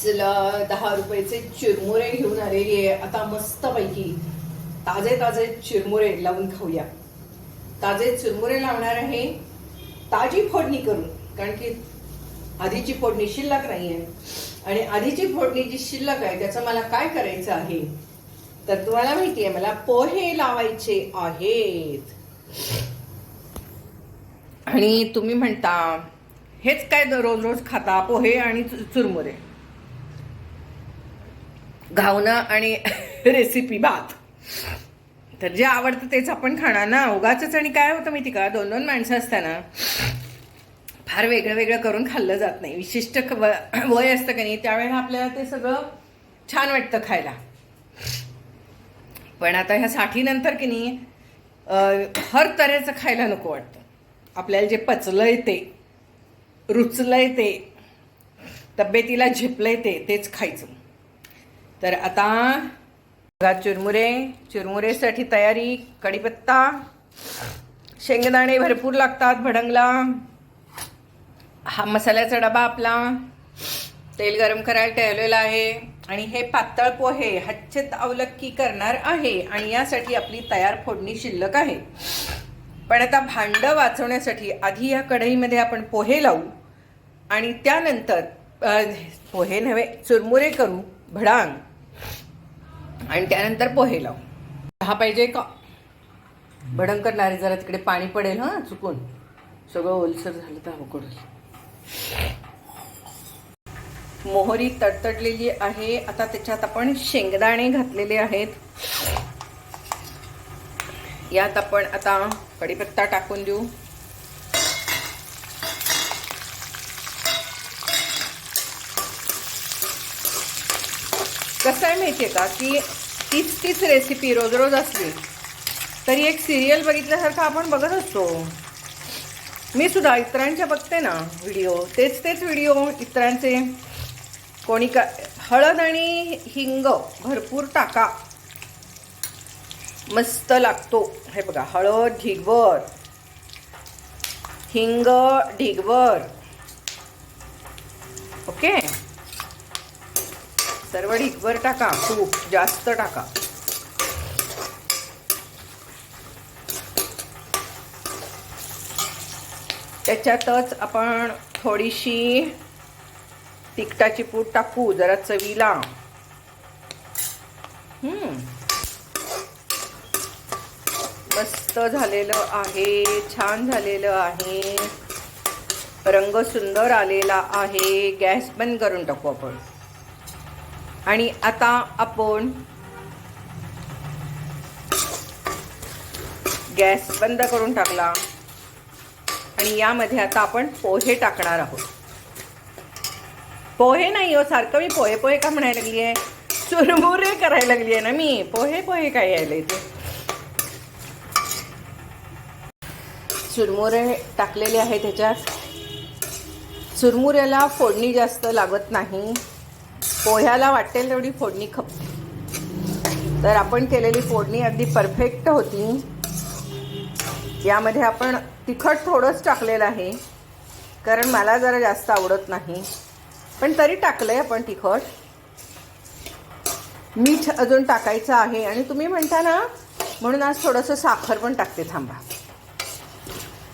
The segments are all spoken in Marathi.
पाचला दहा रुपयाचे चिरमुरे घेऊन आलेली आहे. आता मस्तपैकी ताजे ताजे चिरमुरे लावून खाऊया. ताजे चिरमुरे लावणार आहे ताजी फोडणी करून कारण की आधीची फोडणी शिल्लक नाहीये. आणि आधीची फोडणी जी शिल्लक आहे त्याचं मला काय करायचं आहे? तर तुम्हाला माहिती आहे मला पोहे लावायचे आहेत. आणि तुम्ही म्हणता हेच काय रोज रोज खाता पोहे आणि चुरमुरे? घावणं आणि रेसिपी भात. तर जे आवडतं तेच आपण खाणार ना? उगाच आणि काय होतं माहिती का? दोन दोन माणसं असताना फार वेगळं वेगळं करून खाल्लं जात नाही. विशिष्ट व- वय असतं का नाही त्यावेळेला आपल्याला ते सगळं छान वाटतं खायला. पण आता ह्या साठीनंतर की नाही हर तऱ्हेचं खायला नको वाटतं. आपल्याला जे पचलंय ते रुचलंय ते तब्येतीला झेपलंय ते तेच खायचं. तर आता बघा चुरमुरे चुरमुरेसाठी तयारी कढीपत्ता शेंगदाणे भरपूर लागतात भडंगला हा मसाल्याचा डबा आपला तेल गरम करायला ठेवलेला आहे. आणि हे पातळ पोहे हच्छेत अवलक्की करणार आहे आणि यासाठी आपली तयार फोडणी शिल्लक आहे. पण आता भांडं वाचवण्यासाठी आधी या कढईमध्ये आपण पोहे लावू. आणि त्यानंतर पोहे नव्हे चुरमुरे करू भडांग. आणि त्यानंतर पोहे लावू चहा पाहिजे का? भडंग करणारे जरा तिकडे पाणी पडेल हां चुकून. सगळं ओलसर झालं तर अवघड मोहरी तडतडलेली आहे. आता त्याच्यात आपण शेंगदाणे घातलेले आहेत. यात आपण आता कढीपत्ता टाकून देऊ. कसं आहे माहिती आहे का? की तीच तीच रेसिपी रोज रोज असली तरी एक सिरियल बघितल्यासारखं आपण बघत असतो. मी सुद्धा इतरांच्या बघते ना व्हिडिओ तेच तेच व्हिडिओ इतरांचे. कोणी का हळद आणि हिंग भरपूर टाका. मस्त लागतो. हे बघा हळद ढिगभर. हिंग ढिगभर. ओके? सर्व वर टाका खूप जास्त टाका. त्याच्यातच आपण थोडीशी तिखटाची पूड टाकू जरा चवीला. मस्त झालेलं आहे छान झालेलं आहे. रंग सुंदर आलेला आहे. गॅस बंद करून टाकू आपण. आणि आता आपण गॅस बंद करून टाकला. आणि यामध्ये आता आपण पोहे टाकणार आहोत. पोहे नाही हो सारखं मी पोहे पोहे का म्हणायला लागली आहे चुरमुरे करायला लागली आहे ना मी. पोहे पोहे काय यायला इथे? चुरमुरे टाकलेले आहे त्याच्यात चुरमुऱ्याला फोडणी जास्त लागत नाही. पोह्याला वाटेल तेवढी फोडणी खप. तर आपण केलेली फोडणी अगदी परफेक्ट होती. यामध्ये आपण तिखट थोडंच टाकलेलं आहे. कारण मला जरा जास्त आवडत नाही. पण तरी टाकलं आहे आपण तिखट. मीठ अजून टाकायचं आहे. आणि तुम्ही म्हणता ना म्हणून आज थोडंसं साखर पण टाकते थांबा.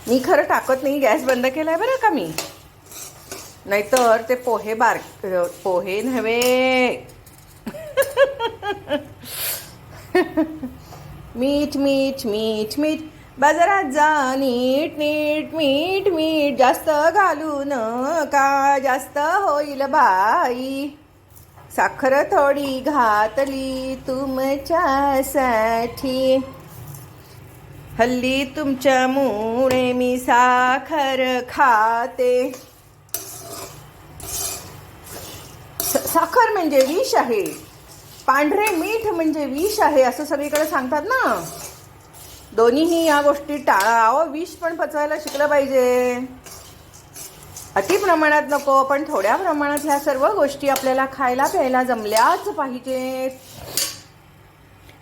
मी खरं टाकत नाही. गॅस बंद केला आहे बरं का मी? नाहीतर ते पोहे बार पोहे नव्हे. मीठ मीठ मीठ मीठ. बाजारात जा नीट नीट मीठ मीठ. जास्त घालू नका जास्त होईल बाई. साखर थोडी घातली तुमच्यासाठी. हल्ली तुमच्यामुळे मी साखर खाते. साखर म्हणजे विष आहे. पांढरे मीठ म्हणजे विष आहे असं सगळीकडे सांगतात ना. दोन्हीही या गोष्टी टाळा अहो विष पण पचवायला शिकलं पाहिजे. अति प्रमाणात नको पण थोड्या प्रमाणात ह्या सर्व गोष्टी आपल्याला खायला प्यायला जमल्याच पाहिजेत.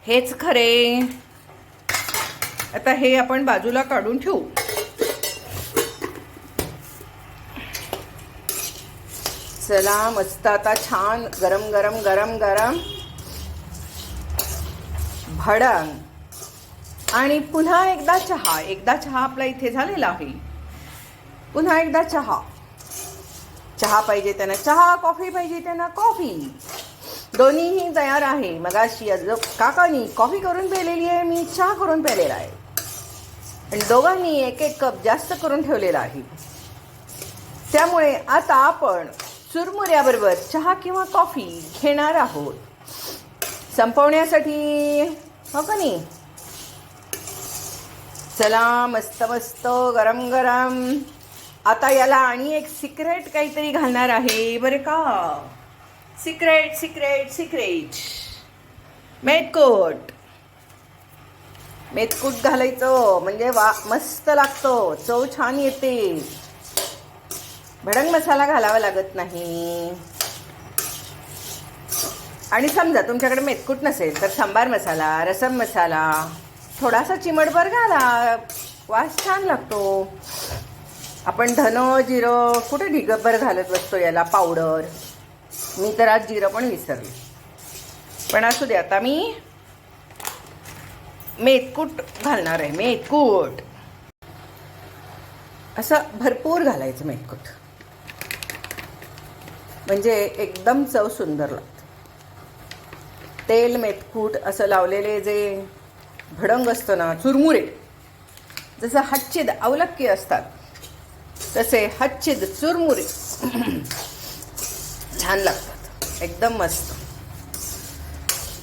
हेच खरे. आता हे आपण बाजूला काढून ठेवू. चला मस्त आता छान गरम गरम गरम गरम. भडंग. आणि पुन्हा एकदा चहा. एकदा चहा आपला इथे झालेला आहे. पुन्हा एकदा चहा. चहा पाहिजे त्यांना. चहा कॉफी पाहिजे त्यांना. कॉफी. दोन्हीही तयार आहे. मगाशी अजो काकानी कॉफी करून प्यायलेली आहे मी चहा करून प्यायलेला आहे. आणि दोघांनी एक एक कप जास्त करून ठेवलेला आहे. त्यामुळे आता आपण चुरमुऱ्याबरोबर चहा किंवा कॉफी घेणार आहोत. संपवण्यासाठी हो का नाही? चला मस्त मस्त गरम गरम. आता याला आणि एक सिक्रेट काहीतरी घालणार आहे बरं का? सिक्रेट सिक्रेट सिक्रेट मेथकूट मेथकूट घालायचं म्हणजे वा मस्त लागतो. चव छान येते. भडंग मसाला घालावा लागत नाही. आणि समजा तुमच्याकडे मेतकूट नसेल तर सांबार मसाला रसम मसाला थोडासा चिमटभर घाला. वास छान लागतो. आपण धन जिरं कुठे ढिगभर घालत बसतो याला? पावडर. मी तर आज जिरं पण विसरले. पण असू दे आता मी मेतकूट घालणार आहे. मेतकूट. असं भरपूर घालायचं मेतकूट. म्हणजे एकदम चव सुंदर लागते. तेल मेथकूट असं लावलेले जे भडंग असतं ना चुरमुरे जसं हच्चिद अवलक्की असतात तसे हच्चिद चुरमुरे छान लागतात. एकदम मस्त.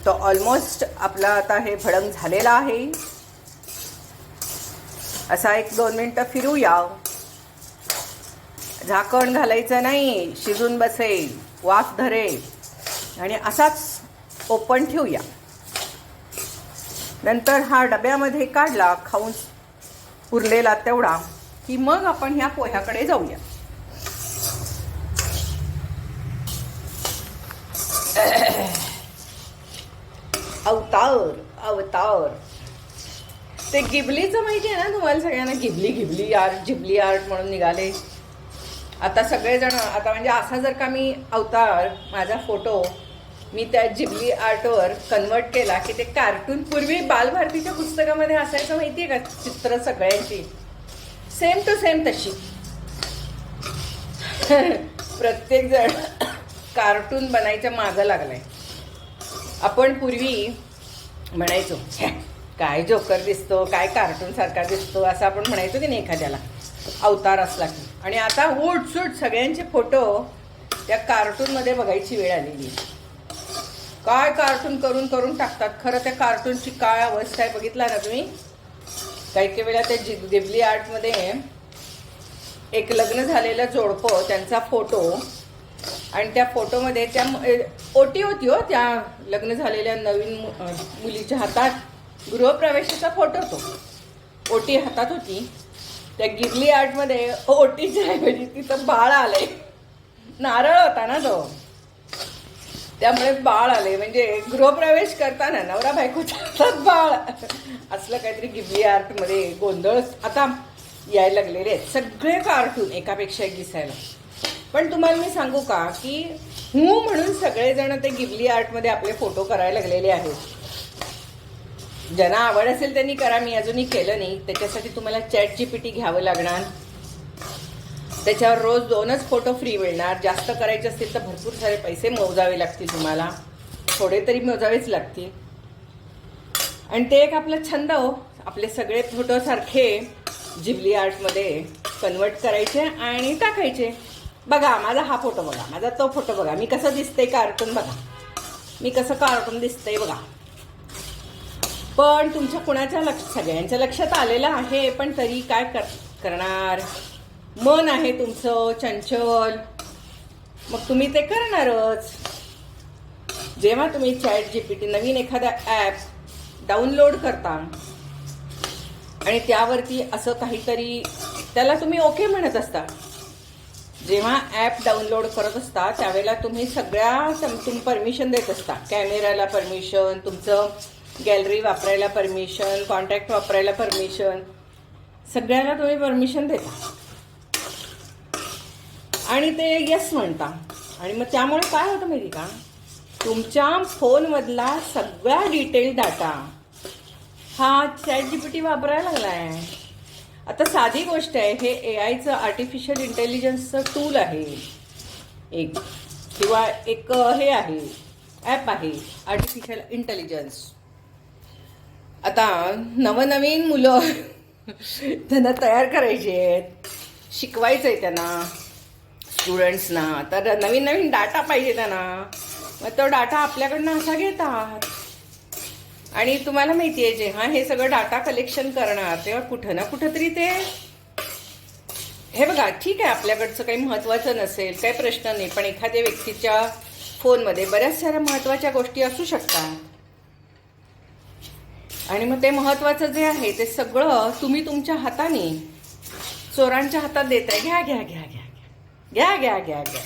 तो ऑलमोस्ट आपला आता हे भडंग झालेला आहे. असा एक दोन मिनटं फिरूया. झाकण घालायचं नाही शिजून बसेल वाफ धरेल. आणि असाच ओपन ठेवूया. नंतर हा डब्यामध्ये काढला खाऊन उरलेला तेवढा की मग आपण ह्या पोह्याकडे जाऊया. अवतार अवतार. ते गिबलीचं माहिती आहे ना तुम्हाला सगळ्यांना? Ghibli Ghibli art Ghibli art म्हणून निघाले. आता सगळेजण आता म्हणजे असा जर का मी अवतार माझा फोटो मी त्या जिबली आर्टवर कन्वर्ट केला की ते कार्टून पूर्वी बालभारतीच्या पुस्तकामध्ये असायचं माहिती आहे का? चित्र सगळ्यांची. सेम टू सेम तशी. प्रत्येक जण कार्टून बनायच्या मागं लागलाय. आपण पूर्वी म्हणायचो काय जोकर दिसतो काय कार्टून सारखा दिसतो असं आपण म्हणायचो की नाही एखाद्याला. अवतार असला की. आणि आता उठसूट सगळ्यांचे फोटो त्या कार्टूनमध्ये बघायची वेळ आलेली काय कार्टून करून करून टाकतात? खरं त्या कार्टूनची काय अवस्था आहे बघितला ना तुम्ही? काही काही वेळा त्या जि जिबली आर्टमध्ये एक लग्न झालेलं जोडपं त्यांचा फोटो आणि त्या फोटोमध्ये त्या ओटी होती हो त्या लग्न झालेल्या नवीन मुलीच्या हातात गृहप्रवेशाचा फोटो तो ओटी हातात होती. त्या गिरली आर्टमध्ये ओटीच्या ऐवजी तिथं बाळ आलंय. नारळ होता ना तो. त्यामुळे बाळ आले म्हणजे गृहप्रवेश करताना नवरा बायकोचा बाळ. असलं काहीतरी गिबली आर्टमध्ये गोंधळ. आता यायला लागलेले आहेत. सगळे कार्टून एकापेक्षा एक दिसायला. पण तुम्हाला मी सांगू का की हू म्हणून सगळेजण ते गिबली आर्टमध्ये आपले फोटो करायला लागलेले आहेत. ज्यांना आवड असेल त्यांनी करा मी अजूनही केलं नाही. त्याच्यासाठी तुम्हाला चॅट जी पी टी घ्यावं लागणार. त्याच्यावर रोज दोनच फोटो फ्री मिळणार. जास्त करायचे असतील तर भरपूर सारे पैसे मोजावे लागतील तुम्हाला. थोडे तरी मोजावेच लागतील. आणि ते एक आपला छंद हो. आपले सगळे फोटोसारखे जिबली आर्टमध्ये कन्वर्ट करायचे आणि टाकायचे. बघा माझा हा फोटो बघा. माझा तो फोटो बघा. मी कसं दिसतंय कार्टून बघा. मी कसं कार्टून दिसतंय बघा. पण तुमच्या कुणाच्या लक्ष सगळ्यांच्या लक्षात आलेलं आहे पण तरी काय कर करणार? मन आहे तुमचं चंचल. मग तुम्ही ते करणारच. जेव्हा तुम्ही चॅट जी पी टी नवीन एखादा ॲप डाउनलोड करता आणि त्यावरती असं काहीतरी त्याला तुम्ही ओके म्हणत असता. जेव्हा ॲप डाउनलोड करत असता त्यावेळेला तुम्ही सगळ्या तुम परमिशन देत असता. कॅमेऱ्याला परमिशन तुमचं गॅलरी वापरायला परमिशन कॉन्टॅक्ट वापरायला परमिशन सगळ्याला तुम्ही परमिशन देता. आणि ते येस म्हणता. आणि मग त्यामुळे काय होतं माहिती का? तुमच्या फोनमधला सगळा डिटेल डाटा हा चॅट जी पी टी वापरायला लागला आहे आता साधी गोष्ट आहे हे ए आयचं आर्टिफिशियल इंटेलिजन्सचं टूल आहे. एक किंवा एक हे आहे ॲप आहे आर्टिफिशियल इंटेलिजन्स आता नवनवीन मुलं त्यांना तयार करायचे आहेत. शिकवायचं आहे त्यांना स्टुडंट्सना तर नवीन नवीन डाटा पाहिजे त्यांना. मग तो डाटा आपल्याकडनं असा घेतात. आणि तुम्हाला माहिती आहे जेव्हा हे सगळं डाटा कलेक्शन करणार तेव्हा कुठं ना कुठं तरी ते हे बघा ठीक आहे आपल्याकडचं काही महत्त्वाचं नसेल काही प्रश्न नाही पण एखाद्या व्यक्तीच्या फोनमध्ये बऱ्याच साऱ्या महत्त्वाच्या गोष्टी असू शकतात. आणि मग ते महत्त्वाचं जे आहे ते सगळं तुम्ही तुमच्या हाताने चोरांच्या हातात देताय. घ्या घ्या घ्या घ्या घ्या घ्या घ्या घ्या.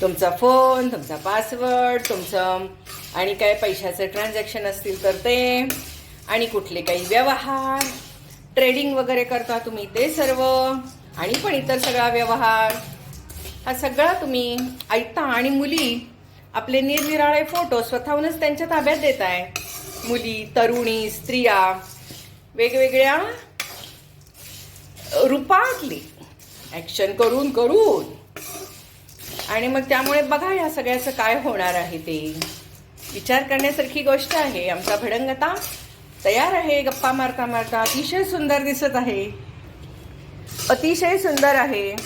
तुमचा फोन तुमचा पासवर्ड तुमचं आणि काय पैशाचं ट्रान्झॅक्शन असतील तर ते आणि कुठले काही व्यवहार. ट्रेडिंग वगैरे करता तुम्ही ते सर्व आणि पण इतर सगळा व्यवहार. हा सगळा तुम्ही ऐकता आणि मुली आपले निरनिराळे फोटो स्वतःहूनच त्यांच्या ताब्यात देत आहे मुली तरुणी स्त्रिया वेगवेगळ्या रूपातली. ॲक्शन करून करून. आणि मग त्यामुळे बघा या सगळ्याचं काय होणार आहे ते. विचार करण्यासारखी गोष्ट आहे. आमचा भडंगता तयार आहे. गप्पा मारता मारता अतिशय सुंदर दिसत आहे. अतिशय सुंदर आहे.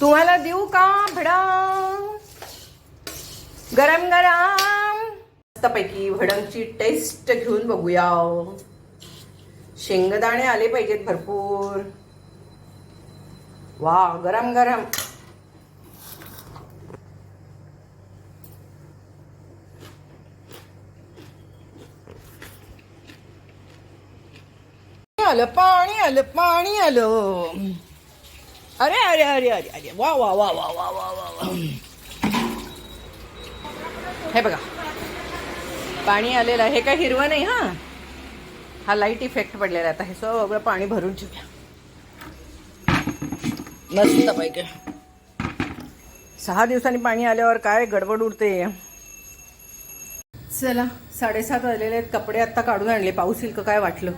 तुम्हाला देऊ का भडा गरम गरम. मस्तपैकी भडंगची टेस्ट घेऊन बघूया. शेंगदाणे आले पाहिजेत भरपूर. वा गरम गरम. आलं पाणी आलं पाणी आलं. अरे अरे अरे अरे अरे. वा वा वा वा वा वा वा. हे बघा. पाणी आलेलं आहे. हे काय हिरवं नाही हा? हा लाइट इफेक्ट पडलेला आहे. आता हे सगळं पाणी भरून ठेवूया. मस्त पाहिजे सहा दिवसांनी पाणी आल्यावर काय गडबड उडते. चला साडेसात वाजलेले आहेत. कपडे आत्ता काढून आणले. पाऊस येईल काय वाटलं?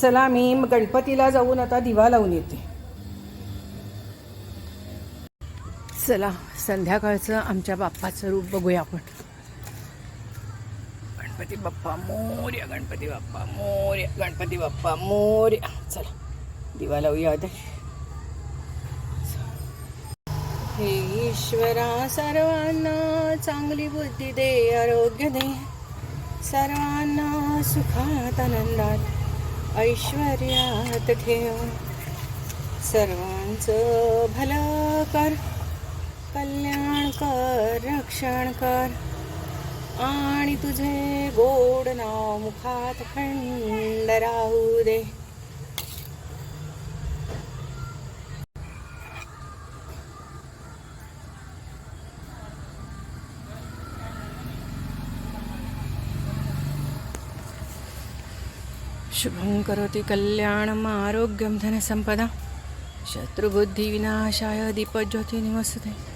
चला मी गणपतीला जाऊन आता दिवा लावून येते. चला संध्याकाळचं आमच्या बाप्पाचं रूप बघूया आपण. गणपती बाप्पा मोर्या गणपती बाप्पा मोर्या गणपती बाप्पा मोर्या. चला दिवा लावूया आता हे ईश्वरा सर्वांना चांगली बुद्धी दे आरोग्य दे. सर्वांना सुखात आनंदात ऐश्वर्यात ठेव. सर्वांचं भलं कर. कल्याण कर रक्षण कर. आणि तुझे गोड नाव मुखात खंड राहू दे. शुभं करोति कल्याणम् आरोग्यं धनसम्पदा। शत्रुबुद्धिविनाशाय दीपज्योतिनिवसते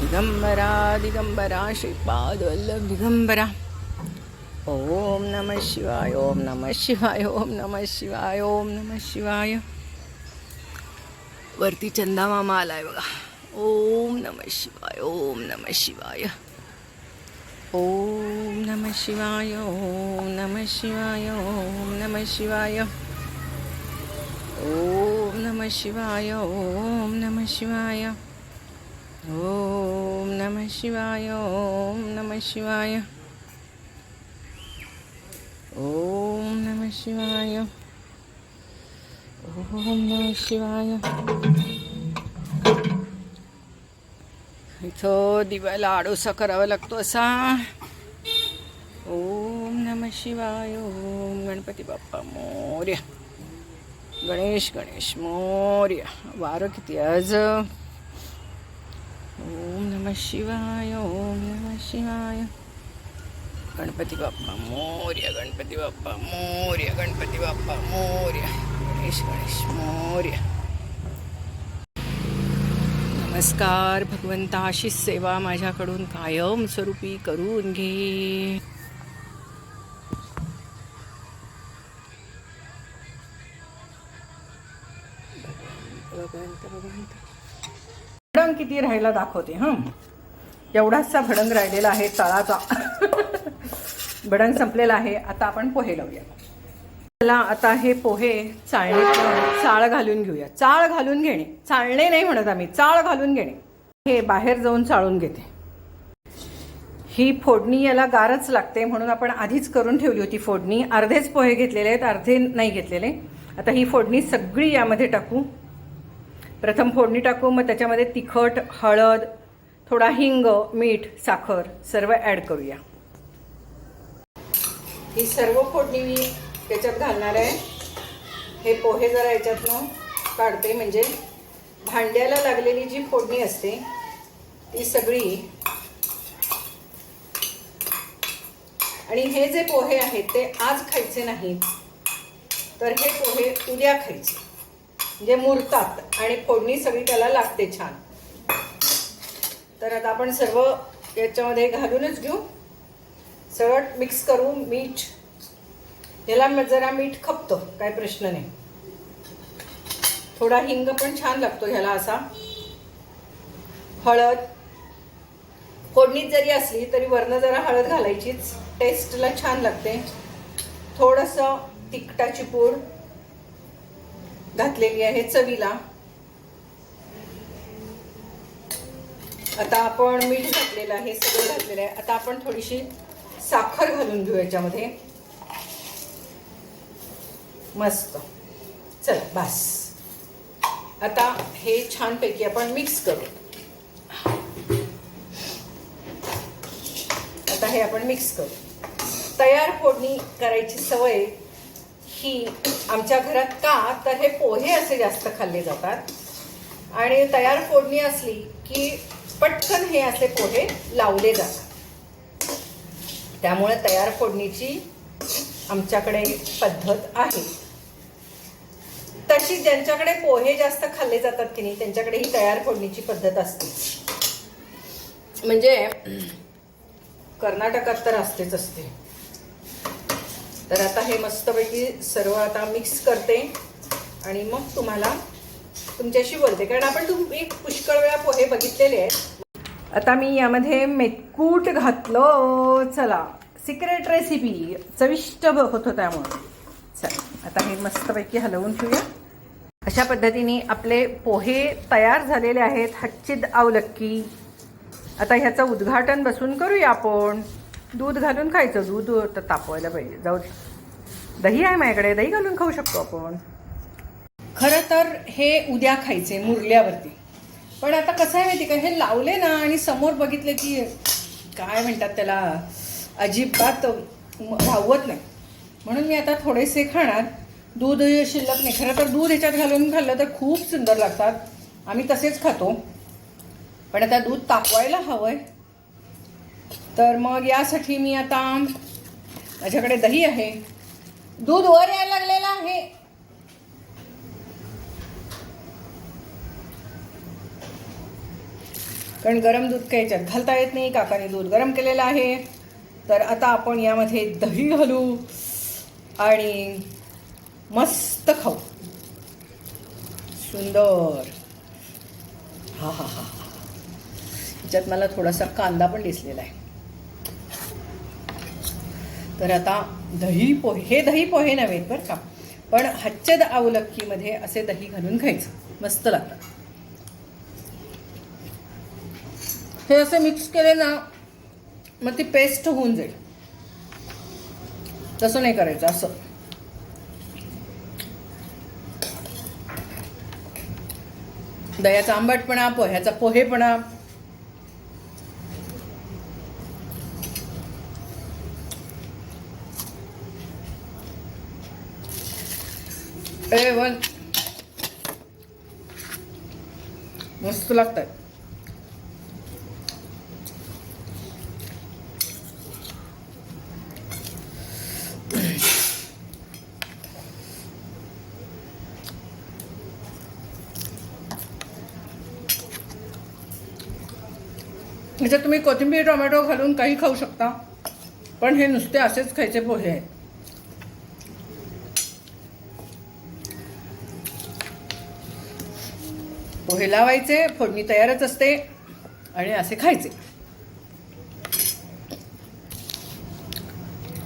दिगंबरा दिगंबरा श्रीपादवल्लभ दिगम्बरा ॐ नमः शिवाय ॐ नमः शिवाय ओम नमः शिवाय ॐ नमः शिवाय वरती चंदामामा आलाय बघा ओम नमः शिवाय ओम नमः शिवाय ओम नमः शिवाय ओम नमः शिवाय ओम नमः शिवाय ओम नमः शिवाय ओम नमः शिवाय ओम नमः शिवाय ओम नमः शिवाय। ओम नमः शिवाय ओम नमः शिवाय। इथं दिव्याला आडोसा करावा लागतो असा। ओम नम शिवाय ओम गणपती बाप्पा मोर्या। गणेश गणेश मोर्या। वारं किती आज? ओम नम शिवाय ओम नम शिवाय। गणपती बाप्पा मोर्य गणपती बाप्पा मोर्य गणपती बाप्पा मोर्य। गणेश गणेश मोर्य। नमस्कार भगवंता सेवा माझ्याकडून कायम स्वरूपी करून घे। भगवंत भगवंत। भडंग किती राहायला दाखवते हं? एवढाचसा भडंग राहिलेला आहे तळाचा. भडंग संपलेला आहे आता आपण पोहे लावूया. चला आता हे पोहे चाळणीत चाळ घालून घेऊया. चाळ घालून घेणे. चाळणे नाही म्हणत आम्ही चाळ घालून घेणे. हे बाहेर जाऊन चाळून घेते. ही फोडणी याला गारच लागते म्हणून आपण आधीच करून ठेवली होती फोडणी. अर्धेच पोहे घेतलेले आहेत अर्धे नाही घेतलेले. आता ही फोडणी सगळी यामध्ये टाकू. प्रथम फोडणी टाकू मग त्याच्यामध्ये तिखट हळद थोडा हिंग मीठ साखर सर्व ॲड करूया. ही सर्व फोडणी मी त्याच्यात घालणार आहे. हे पोहे जरा याच्यातनं काढते म्हणजे भांड्याला लागलेली जी फोडणी असते ती सगळी. आणि हे जे पोहे आहेत ते आज खायचे नाहीत. तर हे पोहे उद्या खायचे. जे मुरतात आणि फोडणी सगळी त्याला लागते छान. तर आता आपण सर्व याच्यामध्ये घालूनच घेऊ. सरळ मिक्स करू मीठ. याला जरा मीठ खपतं काय प्रश्न नाही. थोडा हिंग पण छान लागतो ह्याला असा. हळद. फोडणीत जरी असली तरी वरनं जरा हळद घालायचीच. टेस्टला छान लागते. थोडंसं तिखटाची पूड. घातलेली आहे चवीला. आता आपण मीठ घातलेलं आहे सगळं घातलेलं आहे. आता आपण थोडीशी साखर घालून घेऊ याच्यामध्ये. मस्त. चल बस. आता हे छानपैकी आपण मिक्स करू. आता हे आपण मिक्स करू. तयार फोडणी करायची सवय ही आमच्या घरात का? तर हे पोहे असे जास्त खाल्ले जातात. आणि तयार फोडणी असली की पटकन हे असे पोहे लावले जातात. त्यामुळे तयार फोडणीची आमच्याकडे पद्धत आहे. तशी ज्यांच्याकडे पोहे जास्त खाल्ले जातात की नाही त्यांच्याकडे ही तयार फोडणीची पद्धत असते. म्हणजे कर्नाटकात तर असतेच असते. तर आता हे मस्तपैकी सर्व आता मिक्स करते आणि मग तुम्हाला तुमच्याशी बोलते. कारण आपण तुम्ही पुष्कळ वेळा पोहे बघितलेले आहेत. आता मी यामध्ये मेतकूट घातलं. चला. सिक्रेट रेसिपी चविष्ट ब- होतं त्यामुळे. चला आता हे मस्तपैकी हलवून ठेवूया. अशा पद्धतीने आपले पोहे तयार झालेले आहेत. हच्चिद आवलक्की. आता ह्याचं उद्घाटन बसून करूया आपण. दूध घालून खायचं. दूध तर तापवायला पाहिजे. जाऊ दे. दही आहे माझ्याकडे. दही घालून खाऊ शकतो आपण. खरं तर हे उद्या खायचे मुरल्यावरती. पण आता कसं आहे माहिती का? हे लावले ना आणि समोर बघितले की काय म्हणतात त्याला? अजिबात भावत नाही. म्हणून मी आता थोडेसे खाणार. दूध शिल्लक नाही. खरं तर दूध ह्याच्यात घालून खाल्लं तर खूप सुंदर लागतात. आम्ही तसेच खातो. पण आता दूध तापवायला हवं आहे तर मग यासाठी मी आता माझ्याकडे दही आहे. दूध वर यायला लागलेलं आहे. कारण गरम दूध काही याच्यात घालता येत नाही काकाने दूध गरम केलेलं आहे. तर आता आपण यामध्ये दही घालू आणि मस्त खाऊ. सुंदर. हा हा हा ह्याच्यात मला थोडासा कांदा पण दिसलेला आहे. तर आता दही पोहे हे दही पोहे नव्हेत बरं का पण हच्चद आवलक्कीमध्ये असे दही घालून खायचं. मस्त लागतं हे असे मिक्स केले ना मग ती पेस्ट होऊन जाईल. तसं नाही करायचं असं. दह्याचा आंबटपणा पोह्याचा पोहेपणा वन मस्त लागतात याच्यात तुम्ही कोथिंबीर टोमॅटो घालून काही खाऊ शकता. पण हे नुसते असेच खायचे पोहे. आहेत पोहे लावायचे फोडणी तयारच असते आणि असे खायचे.